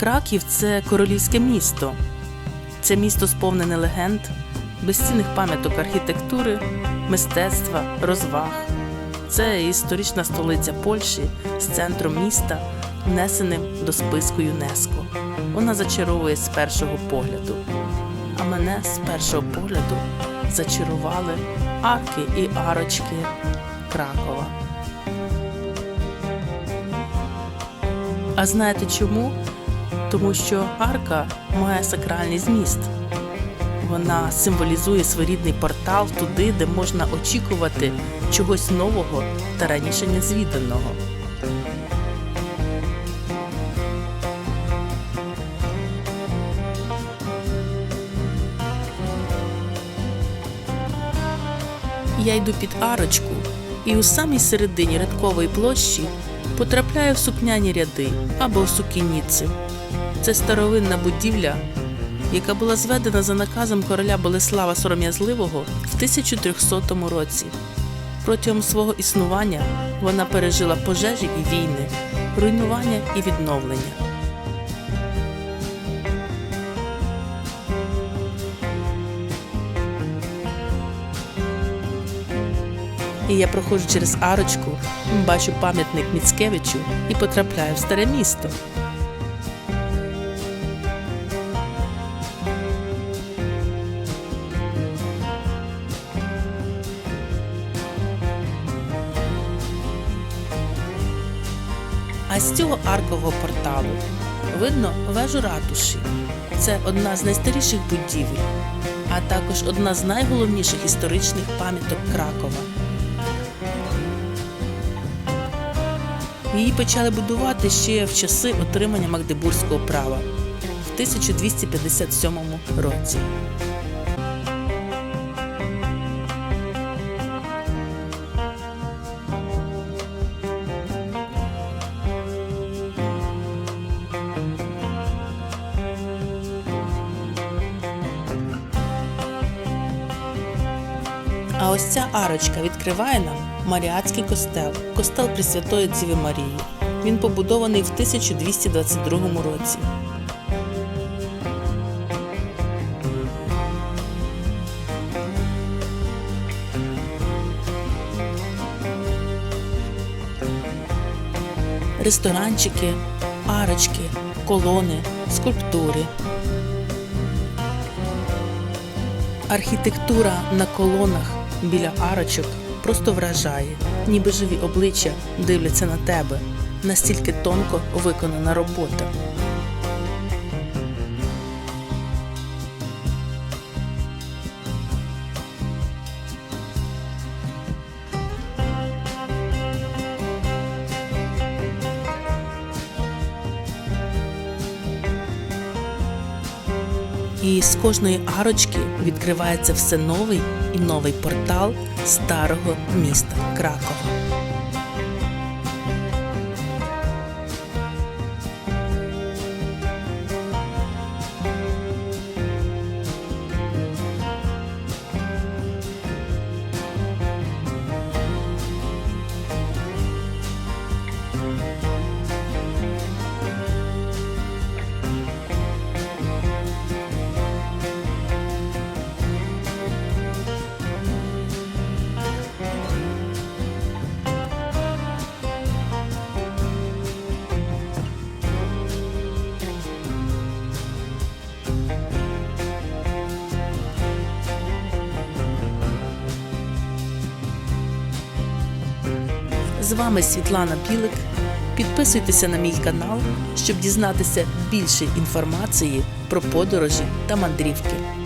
Краків це королівське місто. Це місто сповнене легенд, безцінних пам'яток архітектури, мистецтва, розваг. Це історична столиця Польщі з центром міста, внесеним до списку ЮНЕСКО. Вона зачаровує з першого погляду. А мене з першого погляду зачарували арки і арочки Кракова. А знаєте чому? Тому що арка має сакральний зміст. Вона символізує своєрідний портал туди, де можна очікувати чогось нового та раніше незвіданого. Я йду під арочку і у самій середині рядкової площі потрапляю в сукняні ряди або в сукініці. Це старовинна будівля, яка була зведена за наказом короля Болеслава Сором'язливого в 1300 році. Протягом свого існування вона пережила пожежі і війни, руйнування і відновлення. І я проходжу через арочку, бачу пам'ятник Міцкевичу і потрапляю в старе місто. З цього аркового порталу видно вежу ратуші. Це одна з найстаріших будівель, а також одна з найголовніших історичних пам'яток Кракова. Її почали будувати ще в часи отримання Магдебурзького права в 1257 році. А ось ця арочка відкриває нам Маріатський костел, костел Пресвятої Діви Марії. Він побудований в 1222 році. Ресторанчики, арочки, колони, скульптури. Архітектура на колонах біля арочок просто вражає, ніби живі обличчя дивляться на тебе. Настільки тонко виконана робота. І з кожної арочки відкривається все новий і новий портал старого міста Кракова. З вами Світлана Білик. Підписуйтеся на мій канал, щоб дізнатися більше інформації про подорожі та мандрівки.